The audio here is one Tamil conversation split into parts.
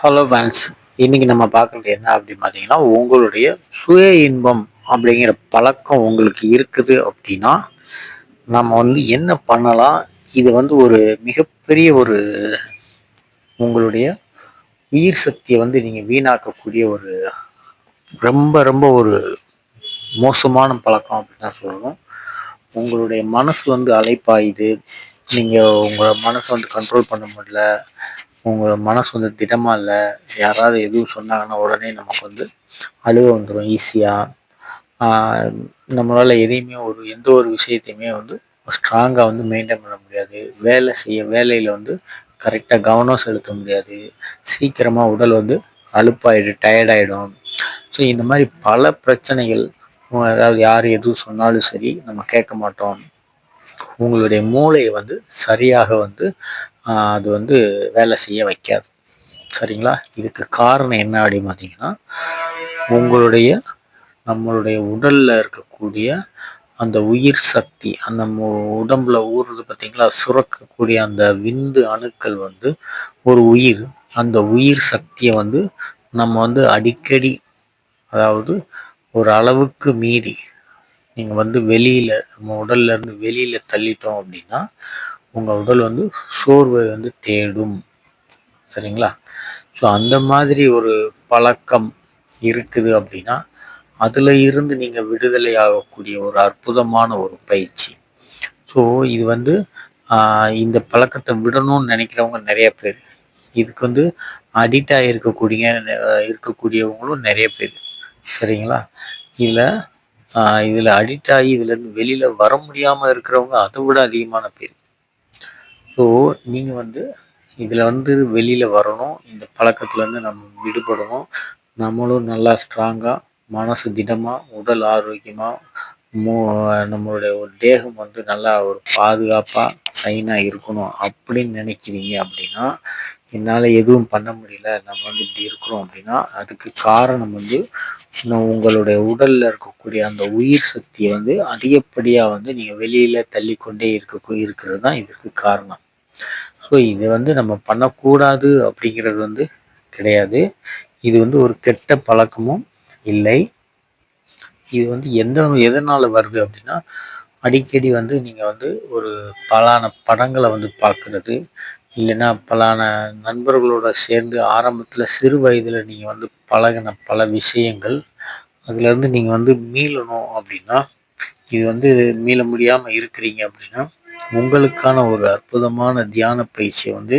ஹலோ ஃபேன்ஸ் இன்றைக்கி நம்ம பார்க்குறது என்ன அப்படின்னு பார்த்தீங்கன்னா உங்களுடைய சுய இன்பம் அப்படிங்கிற பழக்கம் உங்களுக்கு இருக்குது அப்படின்னா நம்ம வந்து என்ன பண்ணலாம்? இது வந்து ஒரு மிகப்பெரிய ஒரு உங்களுடைய உயிர் சக்தியை வந்து நீங்கள் வீணாக்கக்கூடிய ஒரு ரொம்ப ரொம்ப ஒரு மோசமான பழக்கம் அப்படின்னு தான் சொல்லணும். உங்களுடைய மனசு வந்து அலைப்பாயுது. நீங்கள் உங்கள் மனசை வந்து கண்ட்ரோல் பண்ண முடியல. உங்கள் மனசு வந்து திடமாக இல்லை யாராவது எதுவும் சொன்னாங்கன்னா உடனே நமக்கு வந்து அழுக வந்துடும் ஈஸியாக நம்மளால் எதையுமே ஒரு எந்த ஒரு விஷயத்தையுமே வந்து ஸ்ட்ராங்காக வந்து மெயின்டைன் பண்ண முடியாது. வேலை செய்ய வேலையில் வந்து கரெக்டாக கவனம் செலுத்த முடியாது. சீக்கிரமாக உடல் வந்து அலுப்பாயிடும் டயர்டாயிடும் ஸோ இந்த மாதிரி பல பிரச்சனைகள் அதாவது யார் எதுவும் சொன்னாலும் சரி நம்ம கேட்க மாட்டோம். உங்களுடைய மூளையை வந்து சரியாக வந்து அது வந்து வேலை செய்ய வைக்காது. சரிங்களா? இதுக்கு காரணம் என்ன அப்படின்னு பார்த்தீங்கன்னா உங்களுடைய நம்மளுடைய உடலில் இருக்கக்கூடிய அந்த உயிர் சக்தி அந்த உடம்புல ஊறுறது பார்த்தீங்களா? சுரக்கக்கூடிய அந்த விந்து அணுக்கள் வந்து ஒரு உயிர். அந்த உயிர் சக்தியை வந்து நம்ம வந்து அடிக்கடி அதாவது ஒரு அளவுக்கு மீறி நீங்கள் வந்து வெளியில் நம்ம உடல்லேருந்து வெளியில் தள்ளிட்டோம் அப்படின்னா உங்கள் உடல் வந்து சோர்வை வந்து தேடும். சரிங்களா? ஸோ அந்த மாதிரி ஒரு பழக்கம் இருக்குது அப்படின்னா அதில் இருந்து நீங்கள் விடுதலை ஆகக்கூடிய ஒரு அற்புதமான ஒரு பயிற்சி. ஸோ இது வந்து இந்த பழக்கத்தை விடணும்னு நினைக்கிறவங்க நிறைய பேர். இதுக்கு வந்து அடிக்ட் இருக்கக்கூடிய இருக்கக்கூடியவங்களும் நிறைய பேர். சரிங்களா? இதில் இதில் அடிக்ட் ஆகி இதுலேருந்து வெளியில் வர முடியாமல் இருக்கிறவங்க அதை விட அதிகமான பேர். ஸோ நீங்கள் வந்து இதில் வந்து வெளியில் வரணும். இந்த பழக்கத்துலேருந்து நம்ம விடுபடணும். நம்மளும் நல்லா ஸ்ட்ராங்காக மனசு திடமாக உடல் ஆரோக்கியமாக மோ நம்மளுடைய ஒரு தேகம் வந்து நல்லா ஒரு பாதுகாப்பாக சைனாக இருக்கணும் அப்படின்னு நினைக்கிறீங்க அப்படின்னா என்னால் எதுவும் பண்ண முடியல. நம்ம வந்து இப்படி இருக்கிறோம் அப்படின்னா அதுக்கு காரணம் வந்து உங்களுடைய உடலில் இருக்கக்கூடிய அந்த உயிர் சக்தியை வந்து அதிகப்படியாக வந்து நீங்கள் வெளியில் தள்ளிக்கொண்டே இருக்க இருக்கிறது தான் இதற்கு காரணம். ஸோ இது வந்து நம்ம பண்ணக்கூடாது அப்படிங்கிறது வந்து கிடையாது. இது வந்து ஒரு கெட்ட பழக்கமும் இல்லை. இது வந்து எந்த எதனால் வருது அப்படின்னா அடிக்கடி வந்து நீங்கள் வந்து ஒரு பலான படங்களை வந்து பார்க்குறது. இல்லைன்னா பலான நண்பர்களோட சேர்ந்து ஆரம்பத்தில் சிறு வயதில் நீங்கள் வந்து பழகின பல விஷயங்கள் அதுலேருந்து நீங்கள் வந்து மீளணும் அப்படின்னா இது வந்து மீள முடியாமல் இருக்கிறீங்க அப்படின்னா உங்களுக்கான ஒரு அற்புதமான தியான பயிற்சியை வந்து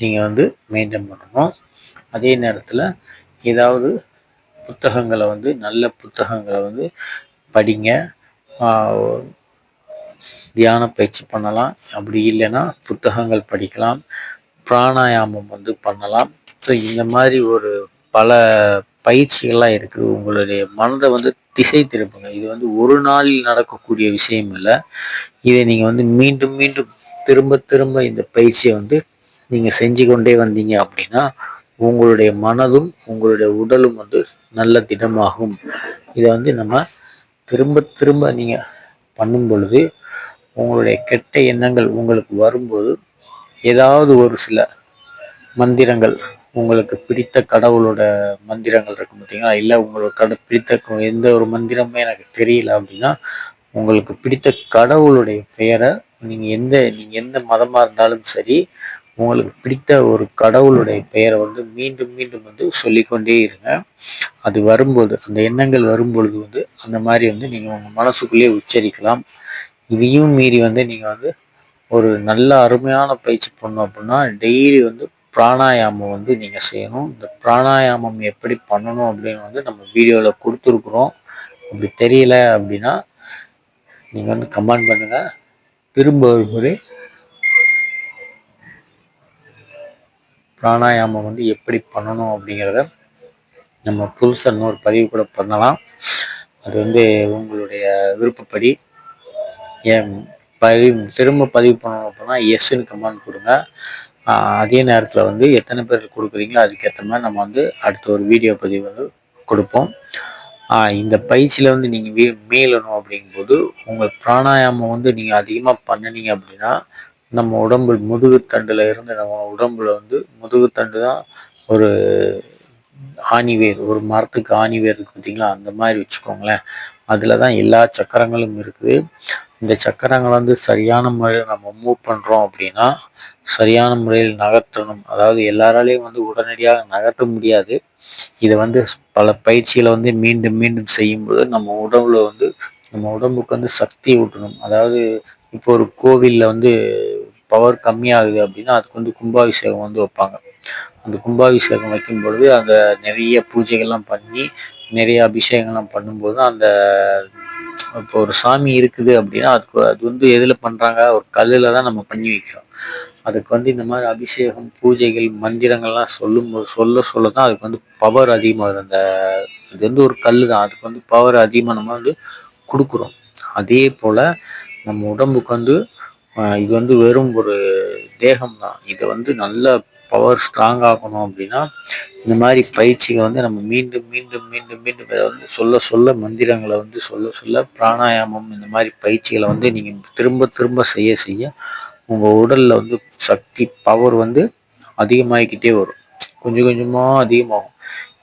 நீங்கள் வந்து மெயின்டைன் பண்ணணும். அதே நேரத்தில் ஏதாவது புத்தகங்களை வந்து நல்ல புத்தகங்களை வந்து படிங்க. தியான பயிற்சி பண்ணலாம். அப்படி இல்லைன்னா புத்தகங்கள் படிக்கலாம். பிராணாயாமம் வந்து பண்ணலாம். ஸோ இந்த மாதிரி ஒரு பல பயிற்சிகள்லாம் இருக்குது உங்களுடைய மனதை வந்து திசை திருப்புங்க. இது வந்து ஒரு நாளில் நடக்கக்கூடிய விஷயம் இல்லை. இதை நீங்கள் வந்து மீண்டும் மீண்டும் திரும்ப திரும்ப இந்த பயிற்சியை வந்து நீங்கள் செஞ்சு கொண்டே வந்தீங்க அப்படின்னா உங்களுடைய மனதும் உங்களுடைய உடலும் வந்து நல்ல திடமாகும். இதை வந்து நம்ம திரும்ப திரும்ப நீங்கள் பண்ணும் பொழுது உங்களுடைய கெட்ட எண்ணங்கள் உங்களுக்கு வரும்போது ஏதாவது ஒரு சில மந்திரங்கள் உங்களுக்கு பிடித்த கடவுளோட மந்திரங்கள் இருக்கும் பார்த்தீங்களா? இல்லை உங்களோட கட பிடித்த எந்த ஒரு மந்திரமே எனக்கு தெரியல அப்படின்னா உங்களுக்கு பிடித்த கடவுளுடைய பெயரை நீங்கள் எந்த நீங்கள் எந்த மதமாக இருந்தாலும் சரி உங்களுக்கு பிடித்த ஒரு கடவுளுடைய பெயரை வந்து மீண்டும் மீண்டும் வந்து சொல்லிக்கொண்டே இருங்க. அது வரும்போது அந்த எண்ணங்கள் வரும்பொழுது வந்து அந்த மாதிரி வந்து நீங்கள் உங்கள் மனசுக்குள்ளேயே உச்சரிக்கலாம். இதையும் மீறி வந்து நீங்கள் வந்து ஒரு நல்ல அருமையான பயிற்சி பண்ணோம் அப்படின்னா டெய்லி வந்து பிராணாயாமம் வந்து நீங்கள் செய்யணும். இந்த பிராணாயாமம் எப்படி பண்ணணும் அப்படின்னு வந்து நம்ம வீடியோவில் கொடுத்துருக்குறோம். அப்படி தெரியல அப்படின்னா நீங்கள் வந்து கமெண்ட் பண்ணுங்கள் திரும்ப ஒரு முறை பிராணாயாமம் வந்து எப்படி பண்ணணும் அப்படிங்கிறத நம்ம புதுசாக இன்னொரு பதிவு கூட பண்ணலாம். அது வந்து உங்களுடைய விருப்பப்படி. ஏன் பதிவு திரும்ப பதிவு பண்ணணும் அப்படின்னா எஸ்ன்னு கமெண்ட் கொடுங்க. அதே நேரத்தில் வந்து எத்தனை பேர் கொடுக்குறீங்களோ அதுக்கேற்ற மாதிரி நம்ம வந்து அடுத்த ஒரு வீடியோ பதிவு வந்து கொடுப்போம். இந்த பயிற்சியில் வந்து நீங்கள் வீ மீளணும் அப்படிங்கும்போது உங்கள் பிராணாயாமம் வந்து நீங்கள் அதிகமாக பண்ணினீங்க அப்படின்னா நம்ம உடம்பு முதுகுத்தண்டில் இருந்து நம்ம உடம்புல வந்து முதுகுத்தண்டு தான் ஒரு ஆணிவேர் ஒரு மரத்துக்கு ஆணிவேர் இருக்கு பார்த்தீங்களா? அந்த மாதிரி வச்சுக்கோங்களேன். அதில் தான் எல்லா சக்கரங்களும் இருக்குது. இந்த சக்கரங்களை வந்து சரியான முறையில் நம்ம மூவ் பண்ணுறோம் அப்படின்னா சரியான முறையில் நகர்த்தணும். அதாவது எல்லாராலையும் வந்து உடனடியாக நகர்த்த முடியாது. இதை வந்து பல பயிற்சிகளை வந்து மீண்டும் மீண்டும் செய்யும்போது நம்ம உடம்புல வந்து நம்ம உடம்புக்கு வந்து சக்தி ஊட்டணும். அதாவது இப்போ ஒரு கோவிலில் வந்து பவர் கம்மியாகுது அப்படின்னா அதுக்கு வந்து கும்பாபிஷேகம் வந்து வைப்பாங்க. அந்த கும்பாபிஷேகம் வைக்கும் பொழுது அங்கே நிறைய பூஜைகள்லாம் பண்ணி நிறைய அபிஷேகம்லாம் பண்ணும்போது அந்த இப்போ ஒரு சாமி இருக்குது அப்படின்னா அதுக்கு அது வந்து எதில் பண்ணுறாங்க ஒரு கல்லில் தான் நம்ம பண்ணி வைக்கிறோம். அதுக்கு வந்து இந்த மாதிரி அபிஷேகம் பூஜைகள் மந்திரங்கள்லாம் சொல்லும் சொல்ல சொல்ல தான் அதுக்கு வந்து பவர் அதிகமாகுது. அந்த இது வந்து ஒரு கல் தான். அதுக்கு வந்து பவர் அதிகமாக நம்ம வந்து கொடுக்குறோம். அதே போல் நம்ம உடம்புக்கு வந்து இது வந்து வெறும் ஒரு தேகம் தான் இதை வந்து நல்ல பவர் ஸ்ட்ராங் ஆகணும் அப்படின்னா இந்த மாதிரி பயிற்சிகளை வந்து நம்ம மீண்டும் மீண்டும் மீண்டும் மீண்டும் வந்து சொல்ல சொல்ல மந்திரங்களை வந்து சொல்ல சொல்ல பிராணாயாமம் இந்த மாதிரி பயிற்சிகளை வந்து நீங்கள் திரும்ப திரும்ப செய்ய செய்ய உங்கள் உடலில் வந்து சக்தி பவர் வந்து அதிகமாகிக்கிட்டே வரும். கொஞ்சம் கொஞ்சமாக அதிகமாகும்.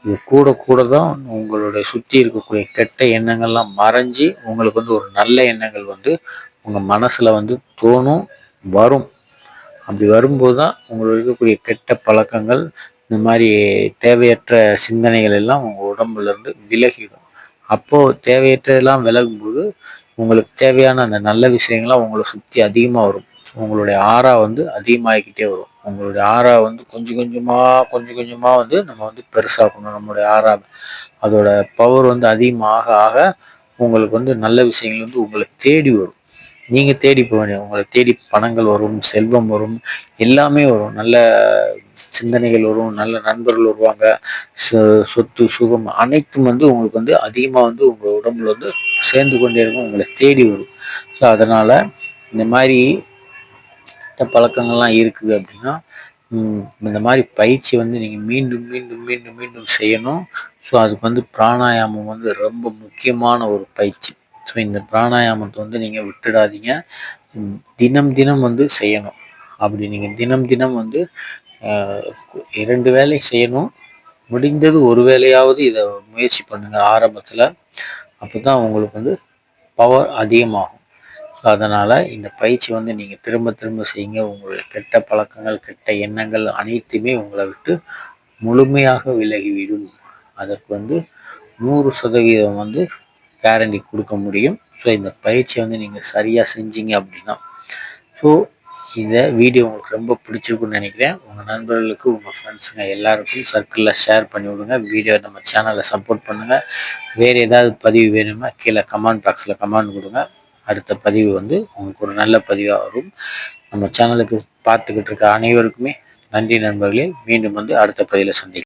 இது கூட கூட தான் உங்களுடைய சுற்றி இருக்கக்கூடிய கெட்ட எண்ணங்கள்லாம் மறைஞ்சி உங்களுக்கு வந்து ஒரு நல்ல எண்ணங்கள் வந்து உங்கள் மனசில் வந்து தோணும் வரும். அப்படி வரும்போது தான் உங்களுக்கு இருக்கக்கூடிய கெட்ட பழக்கங்கள் இந்த மாதிரி தேவையற்ற சிந்தனைகள் எல்லாம் உங்கள் உடம்புலேருந்து விலகிடும். அப்போது தேவையற்றதெல்லாம் விலகும்போது உங்களுக்கு தேவையான அந்த நல்ல விஷயங்கள்லாம் உங்களை சுற்றி அதிகமாக வரும். உங்களுடைய ஆறா வந்து அதிகமாகிக்கிட்டே வரும். உங்களுடைய ஆறா வந்து கொஞ்சம் கொஞ்சமாக கொஞ்சம் கொஞ்சமாக வந்து நம்ம வந்து பெருசாகணும் நம்மளுடைய ஆறா அதோட பவர் வந்து அதிகமாக ஆக உங்களுக்கு வந்து நல்ல விஷயங்கள் வந்து உங்களை தேடி வரும். நீங்கள் தேடி போக வேண்டிய உங்களை தேடி பணங்கள் வரும் செல்வம் வரும் எல்லாமே வரும். நல்ல சிந்தனைகள் வரும் நல்ல நண்பர்கள் வருவாங்க. சொத்து சுகம் அனைத்தும் வந்து உங்களுக்கு வந்து அதிகமாக வந்து உங்கள் உடம்புல வந்து சேர்ந்து கொண்டே இருக்கும். உங்களை தேடி வரும். ஸோ அதனால் இந்த மாதிரி பழக்கங்கள்லாம் இருக்குது அப்படின்னா இந்த மாதிரி பயிற்சி வந்து நீங்கள் மீண்டும் மீண்டும் மீண்டும் மீண்டும் செய்யணும். ஸோ அதுக்கு வந்து பிராணாயாமம் வந்து ரொம்ப முக்கியமான ஒரு பயிற்சி. ஸோ இந்த பிராணாயாமத்தை வந்து நீங்கள் விட்டுடாதீங்க. தினம் தினம் வந்து செய்யணும். அப்படி நீங்கள் தினம் தினம் வந்து இரண்டு வேலை செய்யணும். முடிந்தது ஒரு வேலையாவது இதை முயற்சி பண்ணுங்கள் ஆரம்பத்தில். அப்போ தான் உங்களுக்கு வந்து பவர் அதிகமாகும். ஸோ அதனால் இந்த பயிற்சி வந்து நீங்கள் திரும்ப திரும்ப செய்யுங்க. உங்களுடைய கெட்ட பழக்கங்கள் கெட்ட எண்ணங்கள் அனைத்துமே உங்களை விட்டு முழுமையாக விலகிவிடும் அதற்கு வந்து நூறு சதவீதம் வந்து கேரண்டி கொடுக்க முடியும். ஸோ இந்த பயிற்சியை வந்து நீங்கள் சரியாக செஞ்சீங்க அப்படின்னா ஸோ இந்த வீடியோ உங்களுக்கு ரொம்ப பிடிச்சிருக்குன்னு நினைக்கிறேன். உங்கள் நண்பர்களுக்கு உங்கள் ஃப்ரெண்ட்ஸுங்க எல்லாருக்கும் சர்க்கிளில் ஷேர் பண்ணி விடுங்க. வீடியோ நம்ம சேனலை சப்போர்ட் பண்ணுங்கள் வேறு ஏதாவது பதிவு வேணுமா கீழே கமெண்ட் பாக்ஸில் கமெண்ட் கொடுங்க. அடுத்த பதிவு வந்து உங்களுக்கு ஒரு நல்ல பதிவாக வரும். நம்ம சேனலுக்கு பார்த்துக்கிட்டு இருக்க அனைவருக்குமே நன்றி நண்பர்களே. மீண்டும் வந்து அடுத்த பதிவில் சந்திக்கலாம்.